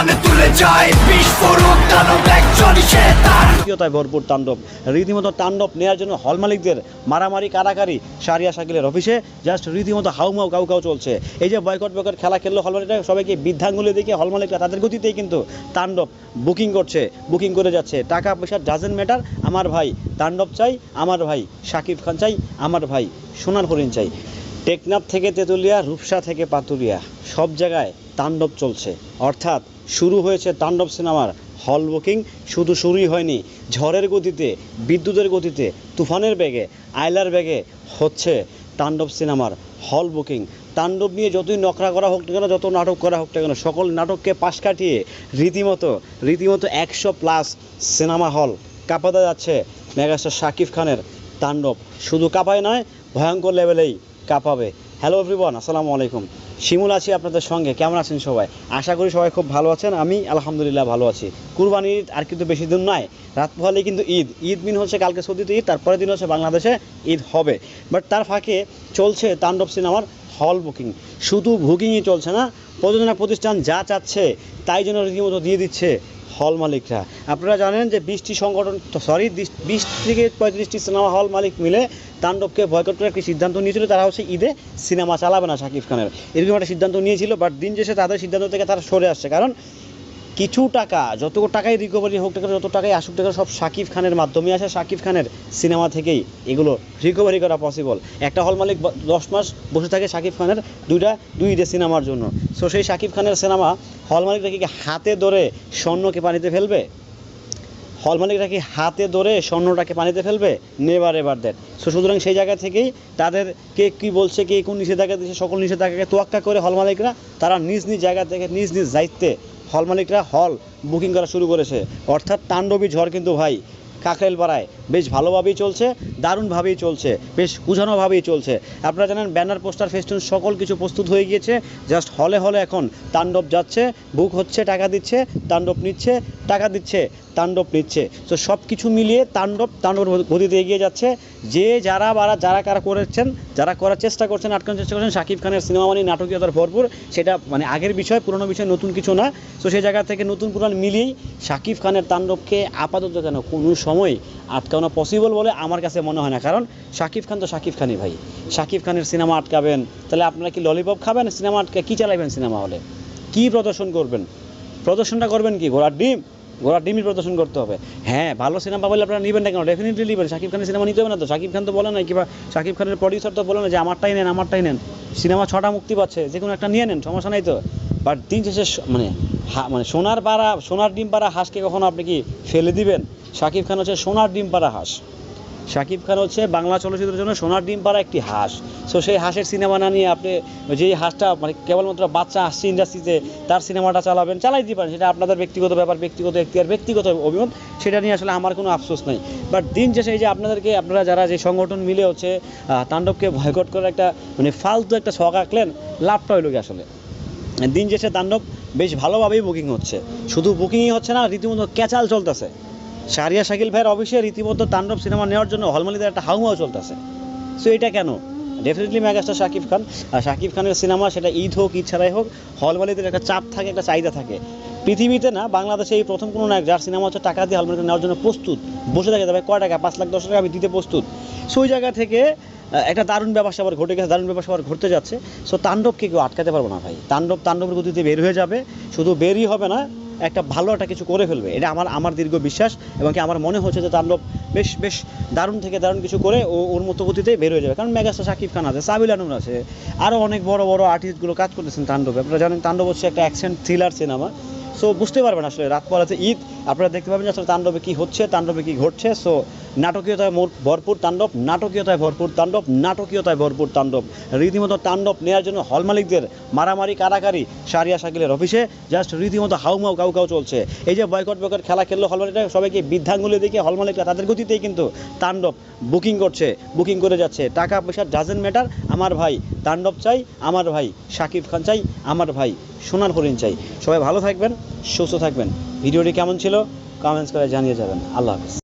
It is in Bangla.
মানে তুলে যায়। বিস্ফোরক দানব একজনই সে তার ভরপুর তাণ্ডব। রীতিমতো তাণ্ডব নেওয়ার জন্য হল মালিকদের মারামারি কারাকারি সারিয়া শাকিলের অফিসে। জাস্ট রীতিমতো হাউমাউ কাউ কাউ চলছে। এই যে বয়কট বয়কট খেলা খেললো হল মালিকরা সবাইকে বৃদ্ধাঙ্গুলি দেখে হল মালিকরা তাদের গতিতেই কিন্তু তাণ্ডব বুকিং করছে, বুকিং করে যাচ্ছে। টাকা পয়সা ডাজেন্ট ম্যাটার আমার ভাই তাণ্ডব চাই, আমার ভাই শাকিব খান চাই, আমার ভাই সোনার হরিণ চাই। টেকনাফ থেকে তেঁতুলিয়া, রূপসা থেকে পাতুলিয়া। সব জায়গায় তাণ্ডব চলছে। অর্থাৎ শুরু হয়েছে তাণ্ডব সিনেমার হল বুকিং, শুধু শুরুই হয়নি, ঝড়ের গতিতে, বিদ্যুতের গতিতে, তুফানের বেগে, আয়লার বেগে হচ্ছে তাণ্ডব সিনেমার হল বুকিং। তাণ্ডব নিয়ে যতই নকরা করা হোক না কেন, যত নাটক করা হোক না কেন, সকল নাটককে পাশ কাটিয়ে রীতিমতো রীতিমতো একশো প্লাস সিনেমা হল কাঁপাতে যাচ্ছে মেগাস্টার শাকিব খানের তাণ্ডব। শুধু কাঁপায় নয়, ভয়ঙ্কর লেভেলেই কাঁপাবে হ্যালো এভরিওয়ান আসসালামু আলাইকুম। শিমুল আছি আপনাদের সঙ্গে, কেমন আছেন সবাই? আশা করি সবাই খুব ভালো আছেন, আমি আলহামদুলিল্লাহ ভালো আছি। কুরবানি ঈদ আর কিন্তু বেশি দিন নয়, রাত পোহালেই কিন্তু ঈদ। ঈদ দিন হচ্ছে কালকে সৌদিতে ঈদ, তারপরের দিন হচ্ছে বাংলাদেশে ঈদ হবে। বাট তার ফাঁকে চলছে তাণ্ডব সিনেমার হল বুকিং শুধু বুকিংই চলছে না, প্রযোজনা প্রতিষ্ঠান যা চাচ্ছে, তাই জন্য রীতিমতো দিয়ে দিচ্ছে। হল মালিকরা। আপনারা জানেন যে বিশটি সংগঠন সরি বিশ থেকে পঁয়ত্রিশটি সিনেমা হল মালিক মিলে তাণ্ডবকে বয়কট করে একটি সিদ্ধান্ত নিয়েছিল, তারা হচ্ছে ঈদে সিনেমা চালাবে না শাকিব খানের। এরকম একটা সিদ্ধান্ত নিয়েছিল বাট দিন শেষে তাদের সিদ্ধান্ত থেকে তারা সরে আসছে। কারণ কিছু টাকা যত টাকাই রিকভারি হোক টাকা যত টাকাই আসুক টাকা সব শাকিব খানের মাধ্যমে আসে। শাকিব খানের সিনেমা থেকেই এগুলো রিকভারি করা পসিবল একটা হল মালিক দশ মাস বসে থাকে শাকিব খানের দুইটা, দুই ঈদের সিনেমার জন্য। সো সেই শাকিব খানের সিনেমা হল মালিকরা কি হাতে ধরে স্বর্ণকে পানিতে ফেলবে? হল মালিকরা কি হাতে ধরে স্বর্ণটাকে পানিতে ফেলবে, নেবার এবার দেন। সো সুতরাং সেই জায়গা থেকেই তাদের কে কী বলছে, কে কোন নিষেধাজ্ঞা দিচ্ছে সকল নিষেধাজ্ঞাকে তোয়াক্কা করে হল মালিকরা তারা নিজ নিজ জায়গা থেকে, নিজ নিজ দায়িত্বে হল মালিকরা হল বুকিং করা শুরু করেছে। অর্থাৎ তাণ্ডবী ঝড় কিন্তু ভাই কাকরেল পাড়ায় বেশ ভালোভাবেই চলছে, দারুণভাবেই চলছে, বেশ উজানোভাবেই চলছে। আপনারা জানেন, ব্যানার, পোস্টার, ফেস্টুন সকল কিছু প্রস্তুত হয়ে গিয়েছে। জাস্ট হলে হলে এখন তাণ্ডব যাচ্ছে, বুক হচ্ছে, টাকা দিচ্ছে, তাণ্ডব নিচ্ছে, টাকা দিচ্ছে, তাণ্ডব নিচ্ছে। তো সব কিছু মিলিয়ে তাণ্ডব তাণ্ডব গতিতে এগিয়ে যাচ্ছে। যে যারা বারা, যারা কারা করেছেন, যারা করার চেষ্টা করছেন, আটকানোর চেষ্টা করছেন, শাকিব খানের সিনেমা মানে নাটকীয়তার ভরপুর, সেটা মানে আগের বিষয়, পুরনো বিষয়, নতুন কিছু না। তো সেই জায়গা থেকে নতুন পুরান মিলিয়েই শাকিব খানের তাণ্ডবকে আপাতত কেন কোনো সময় আটকানো পসিবল বলে আমার কাছে মনে হয় না। কারণ শাকিব খান তো শাকিব খানই ভাই। শাকিব খানের সিনেমা আটকাবেন, তাহলে আপনারা কি ললিপপ খাবেন, সিনেমা আটকে কী চালাবেন সিনেমা হলে? কী প্রদর্শন করবেন? প্রদর্শনটা করবেন কি? ঘোড়ার ডিম? ঘোড়ার ডিমই প্রদর্শন করতে হবে। হ্যাঁ ভালো সিনেমা বলে আপনারা নেবেন না কেন? ডেফিনেটলি নেবেন। শাকিব খানের সিনেমা নিতে হবে না তো? শাকিব খান তো বলে না কিংবা শাকিব খানের প্রডিউসার তো বলে না যে, আমারটাই নেন আমারটাই নেন। সিনেমা ছটা মুক্তি পাচ্ছে, যে কোনো একটা নিয়ে নেন, সমস্যা নাই তো? বাট দিন শেষে মানে মানে সোনার পাড়া সোনার ডিম পাড়া হাঁসকে কখনো আপনি কি ফেলে দিবেন? শাকিব খান হচ্ছে সোনার ডিম পাড়া হাঁস। শাকিব খান হচ্ছে বাংলা চলচ্চিত্রের জন্য সোনার ডিম পাড়া একটি হাঁস। সো সেই হাঁসের সিনেমা না নিয়ে আপনি যেই হাঁসটা মানে কেবলমাত্র বাচ্চা আসছে ইন্ডাস্ট্রিতে তার সিনেমাটা চালাবেন, চালাই দিতে পারেন সেটা আপনাদের ব্যক্তিগত ব্যাপার, ব্যক্তিগত এখতিয়ার, ব্যক্তিগত অভিমত, সেটা নিয়ে আসলে আমার কোনো আফসোস নেই। বাট দিন শেষে এই যে আপনাদেরকে, আপনারা যারা যে সংগঠন মিলে হচ্ছে তাণ্ডবকে ভয়কট করে একটা মানে ফালতু একটা শখ আঁকলেন, লাভটা হইল কি আসলে। দিন শেষে তাণ্ডব বেশ ভালোভাবেই বুকিং হচ্ছে। শুধু বুকিংই হচ্ছে না, রীতিমতো ক্যাচাল চলতেছে। শারিয়া শাকিল ভাইয়ের অফিসে রীতিমতো তাণ্ডব সিনেমা নেওয়ার জন্য হলমালিদের একটা হাউমাও চলতেছে। সো এটা কেন? Definitely megastar Shakib Khan. আর শাকিব খানের সিনেমা সেটা ঈদ হোক, ঈদ ছাড়াই হোক হলমালিদের একটা চাপ থাকে, একটা চাহিদা থাকে। পৃথিবীতে না, বাংলাদেশে এই প্রথম কোনো নায়ক যার সিনেমা হচ্ছে টাকা দিয়ে হলমালিতে নেওয়ার জন্য প্রস্তুত, বসে থাকে তবে কয় টাকা? পাঁচ লাখ, দশ লাখ আমি দিতে প্রস্তুত। সো ওই জায়গা থেকে একটা দারুণ ব্যবসা আবার ঘটে গেছে, দারুণ ব্যবসা আবার ঘটতে যাচ্ছে। সো তাণ্ডবকে কেউ আটকাতে পারব না ভাই। তাণ্ডব, তাণ্ডবের গতিতে বের হয়ে যাবে। শুধু বেরই হবে না একটা ভালো একটা কিছু করে ফেলবে। এটা আমার আমার দীর্ঘ বিশ্বাস এবং কি আমার মনে হচ্ছে যে তাণ্ডব বেশ বেশ দারুণ থেকে দারুণ কিছু করে ও, ওর মতো গতিতে বের হয়ে যাবে। কারণ মেগাস্টার সাকিব খান আছে, সাবিল আনুর আছে আরও অনেক বড় বড় আর্টিস্টগুলো কাজ করতেছেন তাণ্ডবে। আপনারা জানেন তাণ্ডব হচ্ছে একটা অ্যাকশন থ্রিলার সিনেমা সো বুঝতে পারবেন আসলে রাত পড়াতে ঈদ, আপনারা দেখতে পাবেন যে আসলে তাণ্ডবে কী হচ্ছে, তাণ্ডবে কী ঘটছে। সো নাটকীয়তায় ভরপুর তাণ্ডব, নাটকীয়তায় ভরপুর তাণ্ডব, নাটকীয়তায় ভরপুর তাণ্ডব। রীতিমতো তাণ্ডব নেওয়ার জন্য হল মালিকদের মারামারি কারাকারি সারিয়া শাকিলের অফিসে জাস্ট রীতিমতো হাউমাউ কাউ কাউ চলছে। এই যে বয়কট বয়কট খেলা খেললো হল মালিকরা, সবাইকে বৃদ্ধাঙ্গুলি দেখে হল মালিকরা তাদের গতিতেই কিন্তু তাণ্ডব বুকিং করছে, বুকিং করে যাচ্ছে। টাকা পয়সা ডাজেন্ট ম্যাটার আমার ভাই তাণ্ডব চাই, আমার ভাই শাকিব খান চাই, আমার ভাই সোনার হরিণ চাই। সবাই ভালো থাকবেন, সুস্থ থাকবেন। ভিডিওটি কেমন ছিল? কমেন্টস করে জানিয়ে যাবেন। আল্লাহ হাফিজ।